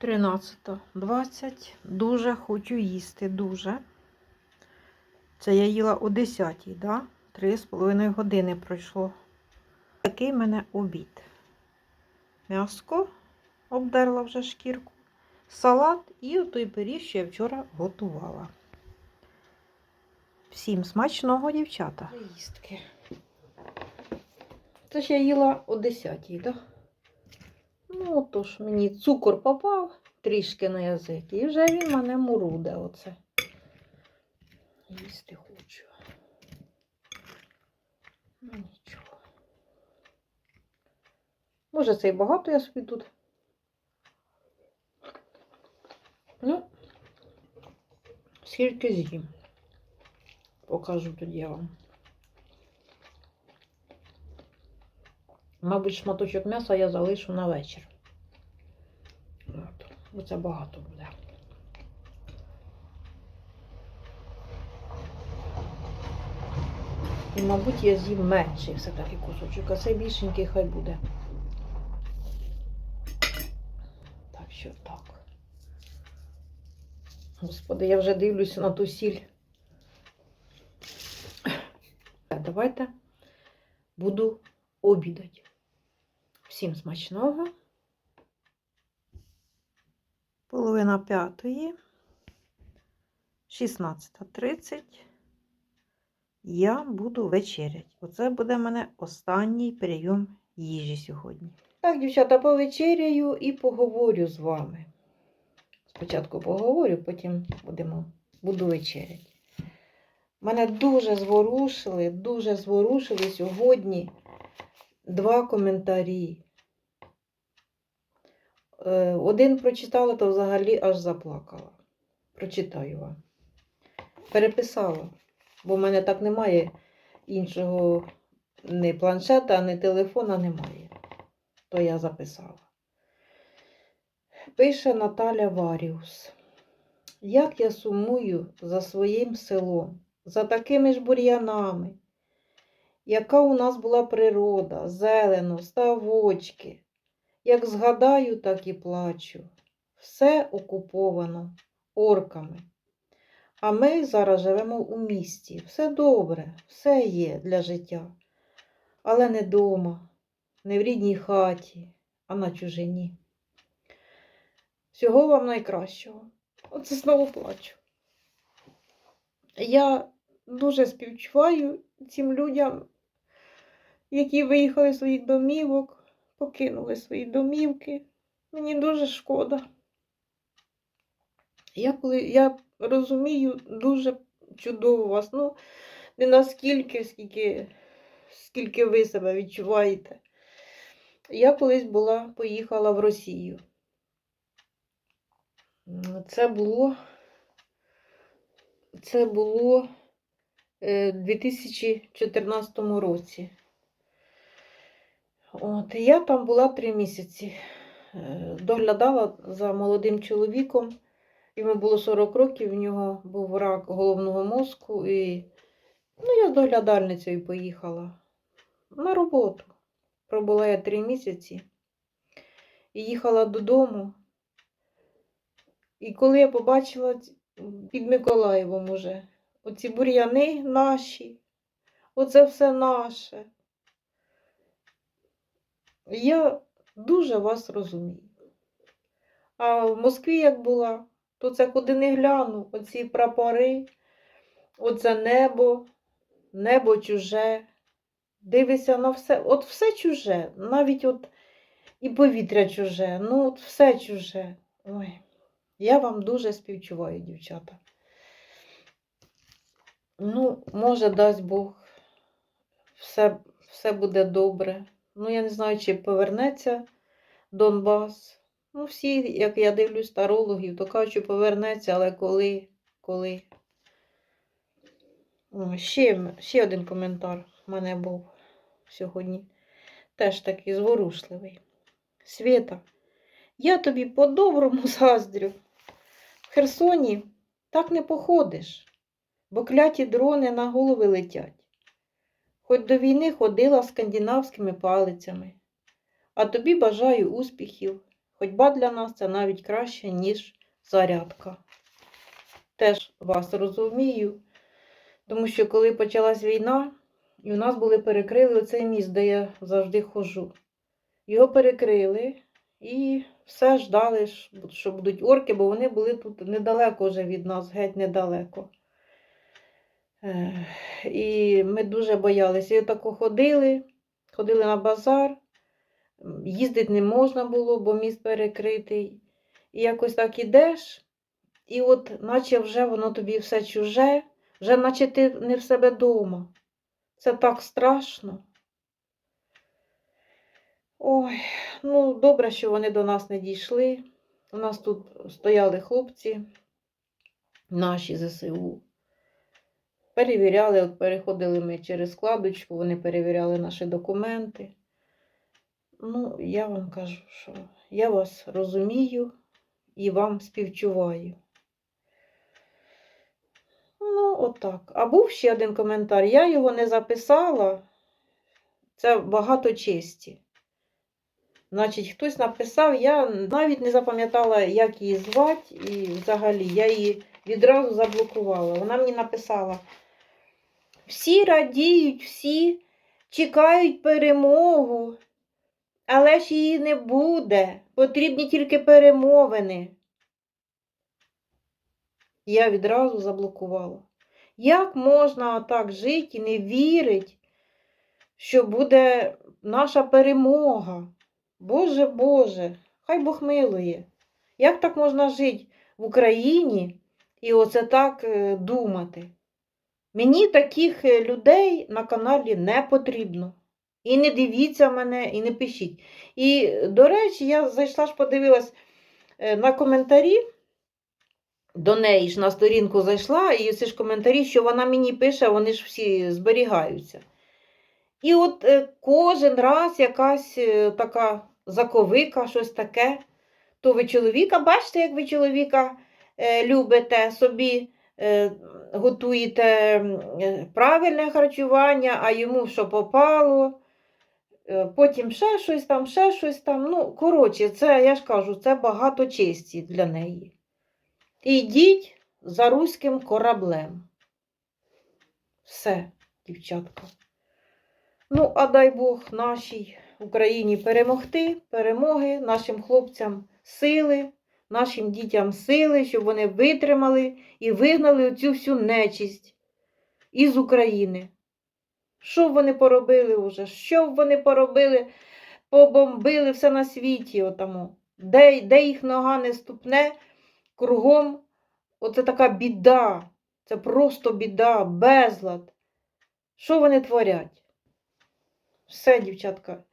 13.20. Дуже хочу їсти, дуже. Це я їла о 10 да? Три з половиною години пройшло. Такий мене обід. М'яско обдерла вже шкірку, салат і той пиріг, що я вчора готувала. Всім смачного, дівчата. Їстки. Це ж я їла о 10-й, так? Да? Ну, тож мені цукор попав трішки на язик, і вже він мене муруде оце. Їсти хочу. Ну нічого. Може, це і багато я собі тут. Ну, скільки з'їм. Покажу тоді я вам. Мабуть, шматочок м'яса я залишу на вечір. От. Бо це багато буде. І, мабуть, я з'їм менший все-таки кусочок, а цей більшенький хай буде. Так що так. Господи, я вже дивлюся на ту сіль. Давайте буду обідати. Всім смачного. Половина п'ятої. 16.30. Я буду вечеряти. Оце буде в мене останній прийом їжі сьогодні. Так, дівчата, повечеряю і поговорю з вами. Спочатку поговорю, потім будемо, буду вечеряти. Мене дуже зворушили, дуже зворушили сьогодні два коментарі. Е, Один прочитала, то взагалі аж заплакала. Прочитаю вам. Переписала, бо в мене так немає іншого ні планшета, ні телефона немає. То я записала. Пише Наталя Варіус. Як я сумую за своїм селом, за такими ж бур'янами, яка у нас була природа, зелено, ставочки. Як згадаю, так і плачу. Все окуповано орками. А ми зараз живемо у місті. Все добре, все є для життя. Але не дома, не в рідній хаті, а на чужині. Всього вам найкращого. Оце знову плачу. Я дуже співчуваю цим людям, які виїхали з своїх домівок, покинули свої домівки. Мені дуже шкода. Я, коли, я розумію дуже чудово вас. Ну, не наскільки, скільки, скільки ви себе відчуваєте. Я колись була, поїхала в Росію. Це було, це було е, в 2014 році. От, я там була три місяці. Е, Доглядала за молодим чоловіком. Йому було 40 років, в нього був рак головного мозку. І ну, я з доглядальницею поїхала на роботу. Пробула я три місяці і їхала додому. І коли я побачила під Миколаєвом уже оці бур'яни наші, оце все наше. Я дуже вас розумію. А в Москві, як була, то це куди не гляну, оці прапори, оце небо, небо чуже. Дивишся на все, от все чуже, навіть от і повітря чуже, ну от все чуже. Ой, я вам дуже співчуваю, дівчата. Ну, може, дасть Бог, все, все буде добре. Ну, я не знаю, чи повернеться Донбас. Ну, всі, як я дивлюсь тарологів, то кажуть, що повернеться, але коли, коли. О, ще, ще один коментар в мене був сьогодні. Теж такий зворушливий. Свєта, я тобі по-доброму заздрю. В Херсоні так не походиш, бо кляті дрони на голови летять. Хоч до війни ходила скандинавськими палицями, а тобі бажаю успіхів, Ходьба для нас це навіть краще, ніж зарядка. Теж вас розумію, тому що коли почалась війна, і у нас були перекрили оцей міст, де я завжди ходжу. Його перекрили і все ждали, що будуть орки, бо вони були тут недалеко вже від нас, геть недалеко. І ми дуже боялися. І отако ходили, ходили на базар, їздити не можна було, бо міст перекритий. І якось так ідеш, і от наче вже воно тобі все чуже, вже наче ти не в себе вдома. Це так страшно. Ой, ну добре, що вони до нас не дійшли. У нас тут стояли хлопці, наші ЗСУ. Перевіряли, от переходили ми через складочку, вони перевіряли наші документи. Ну, я вам кажу, що я вас розумію і вам співчуваю. Ну, отак. А був ще один коментар. Я його не записала. Це багато честі. Значить, хтось написав, я навіть не запам'ятала, як її звати, і взагалі я її відразу заблокувала. Вона мені написала: всі радіють, всі чекають перемогу, але ж її не буде. Потрібні тільки перемовини. Я відразу заблокувала. Як можна так жити і не вірити, що буде наша перемога? Боже Боже, хай Бог милує. Як так можна жити в Україні і оце так е, думати? Мені таких е, людей на каналі не потрібно. І не дивіться мене, і не пишіть. І, до речі, я зайшла ж подивилась е, на коментарі. До неї ж на сторінку зайшла, і ці ж коментарі, що вона мені пише, вони ж всі зберігаються. І от е, кожен раз якась така заковика, щось таке. То ви чоловіка, бачите, як ви чоловіка любите, собі готуєте е, правильне харчування, а йому що попало. Е, Потім ще щось там, ще щось там. Ну, коротше, це, я ж кажу, це багато честі для неї. Ідіть за руським кораблем. Все, дівчатка. Ну, а дай Бог нашій Україні перемогти, перемоги, нашим хлопцям сили, нашим дітям сили, щоб вони витримали і вигнали оцю всю нечисть із України. Що б вони поробили вже? Що б вони поробили? Побомбили все на світі отамо. Де, де їх нога не ступне, кругом оце така біда. Це просто біда, безлад. Що вони творять? Все, дівчатка,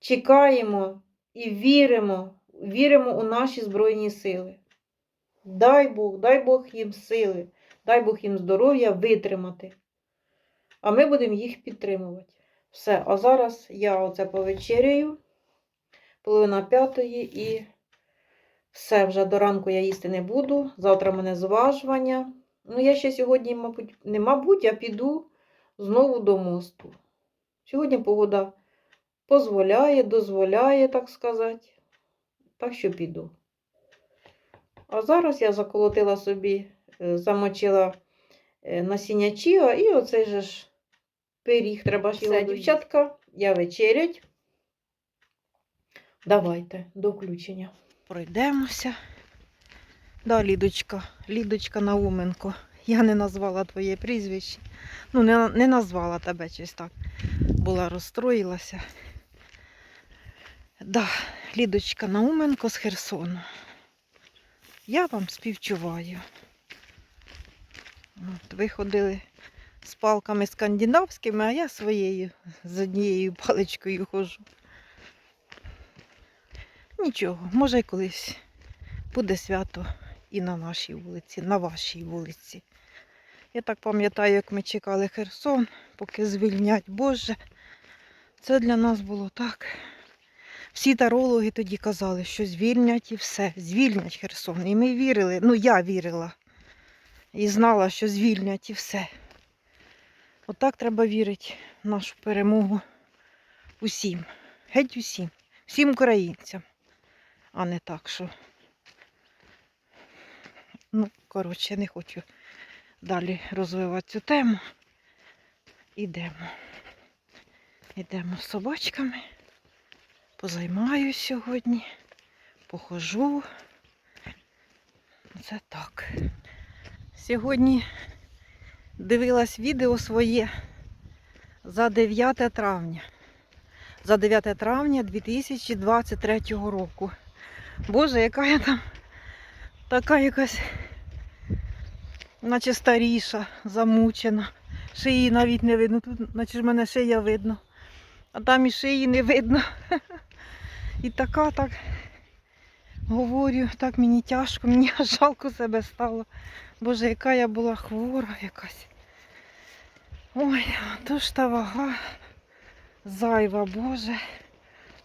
чекаємо і віримо, віримо у наші Збройні сили. Дай Бог, дай Бог їм сили, дай Бог їм здоров'я витримати. А ми будемо їх підтримувати. Все, а зараз я оце повечеряю, половина п'ятої і все, вже до ранку я їсти не буду. Завтра в мене зважування. Ну, я ще сьогодні, мабуть, не мабуть, я піду знову до мосту. Сьогодні погода дозволяє, дозволяє, так сказати. Так що піду. А зараз я заколотила собі, е, замочила е, насіння чіа і оцей же ж пиріг треба Все, дівчатка, я вечерять. Давайте, до включення. Пройдемося. Да, Лідочка, Лідочка Науменко. Я не назвала твоє прізвище. Ну, не, не назвала тебе щось так. Була розстроїлася. Да, Лідочка Науменко з Херсону. Я вам співчуваю. От, ви ходили з палками скандинавськими, а я своєю з однією паличкою ходжу. Нічого, може й колись буде свято і на нашій вулиці, на вашій вулиці. Я так пам'ятаю, як ми чекали Херсон, поки звільнять Боже. Це для нас було так. Всі тарологи тоді казали, що звільнять і все, звільнять Херсон. І ми вірили, ну я вірила і знала, що звільнять і все. Отак треба вірити в нашу перемогу усім, геть усім, всім українцям. а не так, що. Ну, коротше, не хочу далі розвивати цю тему. Ідемо. Ідемо з собачками. Позаймаюсь сьогодні, похожу. Це так. Сьогодні дивилась відео своє за 9 травня. За 9 травня 2023 року. Боже, яка я там така якась, наче старіша, замучена. Шиї навіть не видно. Тут, наче ж мене шия видно. А там і шиї не видно. І така так говорю, так мені тяжко, мені жалко себе стало. Боже, яка я була хвора якась. Ой, то ж та вага зайва, Боже.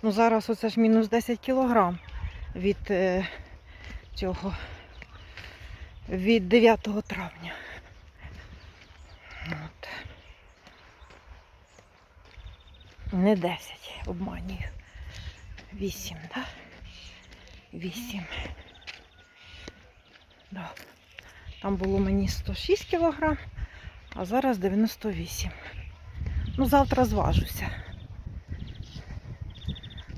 Ну зараз оце ж мінус 10 кілограм від е, цього, від 9 травня. От. Не 10, обманюю. 8, так? 8. Да. Там було мені 106 кілограм, а зараз 98. Ну, завтра зважуся.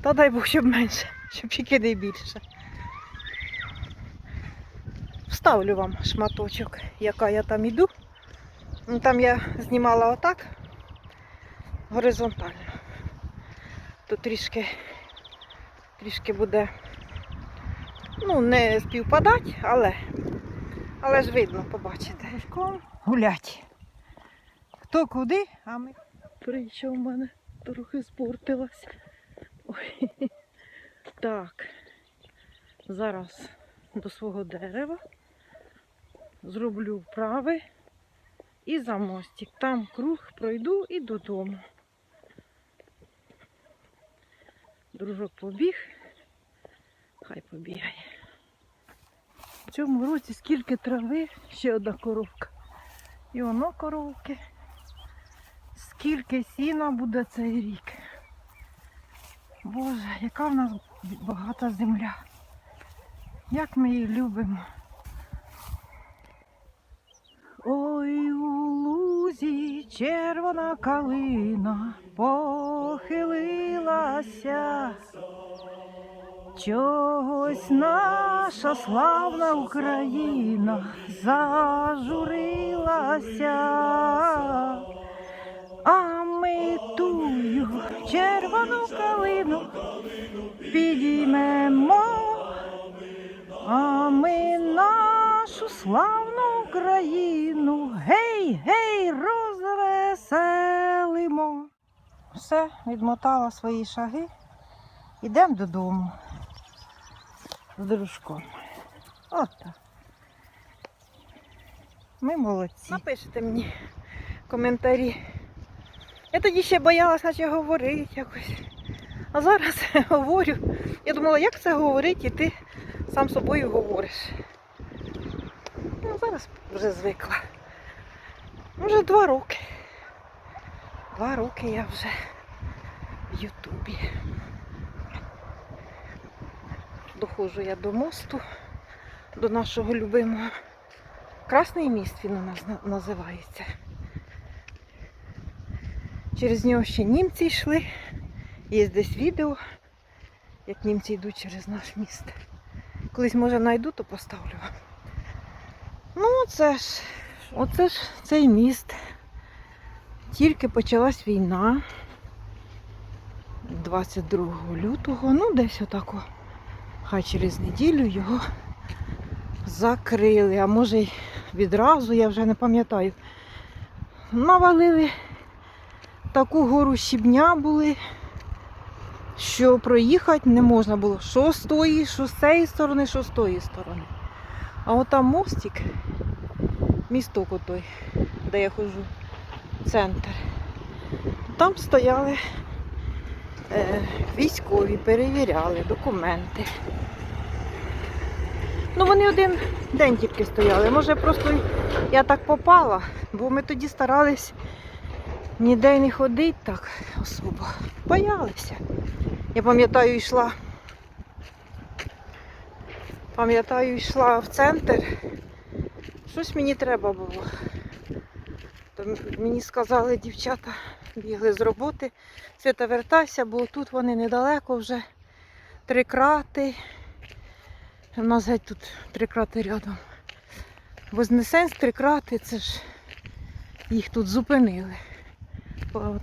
Та дай Бог, щоб менше, щоб тільки не більше. Вставлю вам шматочок, яка я там іду. Ну, Там я знімала отак, горизонтально. Тут трішки, трішки буде, ну, не співпадать, але, але ж видно, побачите. Гулять. Хто куди, а ми. Прийшов в мене трохи спортилась. Ой. Так. Зараз до свого дерева зроблю вправи і за мостик. Там круг пройду і додому. Дружок побіг, хай побігає. В цьому році скільки трави, ще одна коровка. І воно коровки. Скільки сіна буде цей рік. Боже, яка в нас багата земля. Як ми її любимо. Ой, у лузі червона калина похилилася. Чогось наша славна Україна зажурилася. А ми тую червону калину підіймемо, а ми нашу славну Україну гей, гей, розвеселимо. Все, відмотала свої шаги. Йдемо додому з дружком. От. Ми молодці. Напишіть мені коментарі. Я тоді ще боялась, наче говорити якось. А зараз говорю. Я думала, як це говорити, і ти сам собою говориш. Ну, зараз вже звикла. Вже два роки. Два роки я вже в Ютубі. Доходжу я до мосту, до нашого любимого. Красний міст він у нас називається. Через нього ще німці йшли. Є десь відео, як німці йдуть через наш міст. Колись, може, знайду, то поставлю. Ну, оце ж, оце ж цей міст. Тільки почалась війна 22 лютого, ну десь отако. Хай через неділю його закрили, а може й відразу, я вже не пам'ятаю. Навалили таку гору щебня були, що проїхати не можна було. Що з тої, що з цієї сторони, що з тої сторони. А отам мостик, місток отой, де я ходжу, центр. Там стояли військові, перевіряли документи. Ну вони один день тільки стояли. Може просто я так попала, бо ми тоді старались ніде не ходити так особо. Боялися. Я пам'ятаю, йшла Пам'ятаю, йшла в центр. Щось мені треба було. То мені сказали дівчата, бігли з роботи. Свята вертайся, бо тут вони недалеко вже. Три крати. У нас геть тут три крати рядом. Вознесенськ, три крати, це ж їх тут зупинили.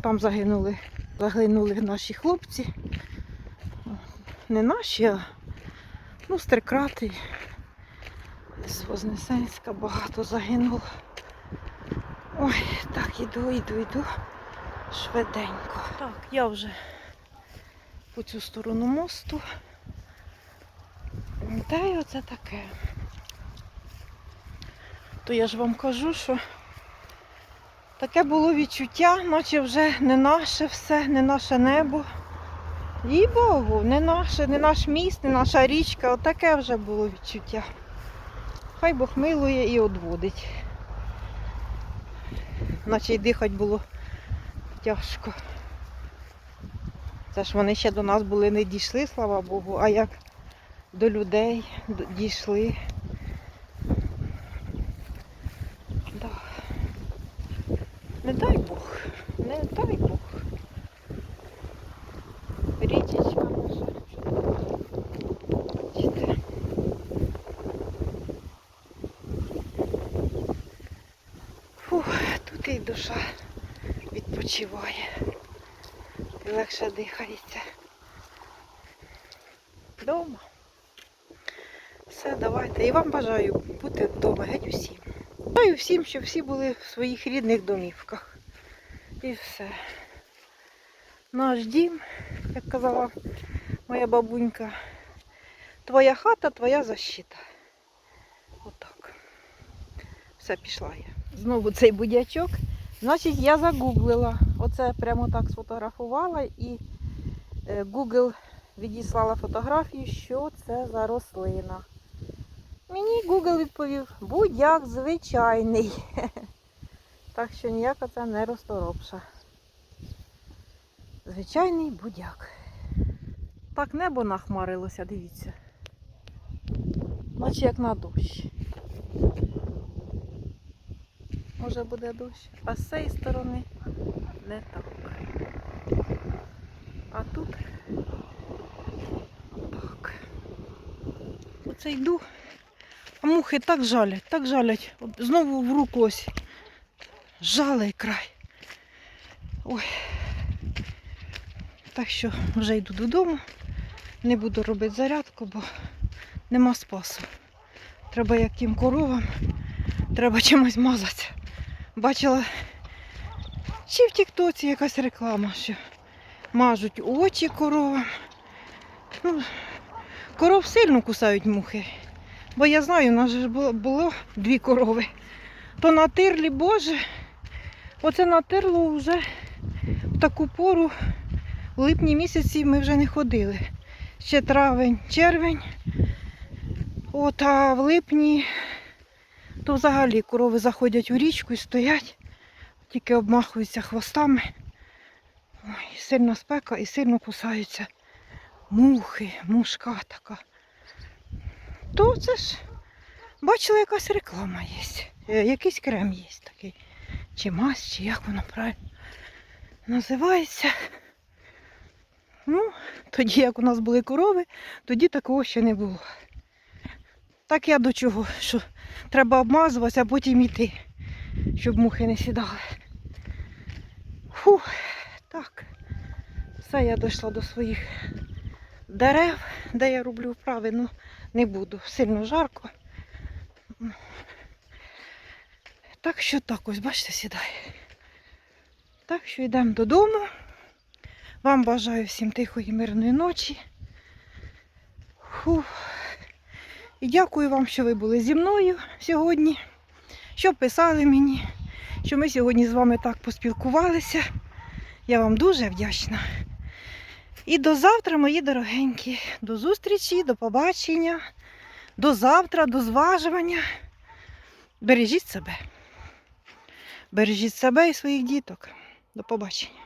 Там загинули, загинули наші хлопці. Не наші, а ну, з Трикрати. З Вознесенська багато загинуло. Ой, так, іду, іду, іду. Швиденько. Так, я вже по цю сторону мосту. Та й оце таке. То я ж вам кажу, що таке було відчуття, наче вже не наше все, не наше небо. І Богу, не наше, не наш міст, не наша річка. Отаке вже було відчуття. Хай Бог милує і одводить. Наче й дихати було тяжко. Це ж вони ще до нас були не дійшли, слава Богу, а як до людей дійшли. Да. Не дай Бог, не дай Бог. Річечка наша. Бачите. Фух, тут і душа відпочиває. І легше дихається. Дома. Все, давайте. І вам бажаю бути вдома, геть усім. Бажаю всім, щоб всі були в своїх рідних домівках. І все. Наш дім, як казала моя бабунька, твоя хата, твоя защита. Отак. Все, пішла я. Знову цей будячок. Значить, я загуглила. Оце прямо так сфотографувала і е, Google відіслала фотографію, що це за рослина. Мені Google відповів, будяк звичайний. Так що ніяка це не розторопша. Звичайний будяк. Так небо нахмарилося, дивіться. Наче як на дощ. Може буде дощ. А з цієї сторони не так. А тут так. Оце йду. А мухи так жалять, так жалять. Знову в руку ось. Жалий край. Ой. Так що вже йду додому. Не буду робити зарядку, бо нема спасу. Треба як тим коровам, треба чимось мазатися. Бачила чи в Тіктоці якась реклама, що мажуть очі коровам. Ну, коров сильно кусають мухи. Бо я знаю, у нас ж було, було дві корови. То на тирлі, боже, оце на тирло вже в таку пору, в липні місяці ми вже не ходили. Ще травень, червень. От, а в липні то взагалі корови заходять у річку і стоять, тільки обмахуються хвостами. Ой, сильна спека і сильно кусаються мухи, мушка така. То це ж, бачила, якась реклама є. Е, Якийсь крем є такий. Чи мазь, чи як воно правильно називається. Ну, тоді, як у нас були корови, тоді такого ще не було. Так я до чого, що треба обмазуватися, а потім йти, щоб мухи не сідали. Фух, так. Все, я дійшла до своїх дерев, де я роблю вправи, ну не буду. Сильно жарко. Так що так ось, бачите, сідає. Так що йдемо додому. Вам бажаю всім тихої, мирної ночі. Фух. І дякую вам, що ви були зі мною сьогодні, що писали мені, що ми сьогодні з вами так поспілкувалися. Я вам дуже вдячна. І до завтра, мої дорогенькі. До зустрічі, до побачення, до завтра, до зважування. Бережіть себе. Бережіть себе і своїх діток. До побачення.